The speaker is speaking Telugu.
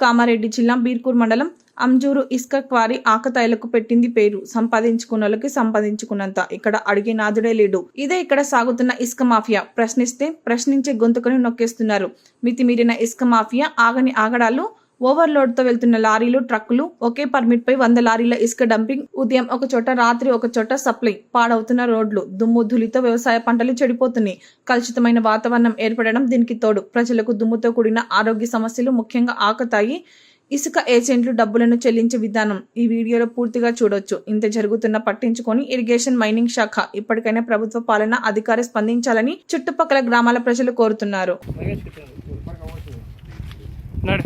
కామారెడ్డి జిల్లా బీర్కూర్ మండలం అంజూరు ఇసుక క్వారీ ఆకతాయిలకు పెట్టింది పేరు. సంపాదించుకున్నోళ్ళకి సంపాదించుకున్నంత ఇక్కడ అడిగే నాదుడే లేడు. ఇదే ఇక్కడ సాగుతున్న ఇసుక మాఫియా. ప్రశ్నిస్తే ప్రశ్నించే గొంతుకని నొక్కేస్తున్నారు. మితిమీరిన ఇసుక మాఫియా ఆగని ఆగడాలు ఓవర్లోడ్తో వెళ్తున్న లారీలు ట్రక్కులు ఒకే పర్మిట్ పై వంద లారీల ఇసుక డంపింగ్ ఉదయం ఒక చోట రాత్రి ఒక చోట సప్లై పాడవుతున్న రోడ్లు దుమ్ము ధూళితో వ్యవసాయ పంటలు చెడిపోతున్నాయి. కలుషితమైన వాతావరణం ఏర్పడడం దీనికి తోడు ప్రజలకు దుమ్ముతో కూడిన ఆరోగ్య సమస్యలు ముఖ్యంగా ఆకతాయి. ఇసుక ఏజెంట్లు డబ్బులను చెల్లించే విధానం ఈ వీడియోలో పూర్తిగా చూడొచ్చు. ఇంత జరుగుతున్న పట్టించుకొని ఇరిగేషన్ మైనింగ్ శాఖ ఇప్పటికైనా ప్రభుత్వ పాలన అధికారి స్పందించాలని చుట్టుపక్కల గ్రామాల ప్రజలు కోరుతున్నారు. నడు.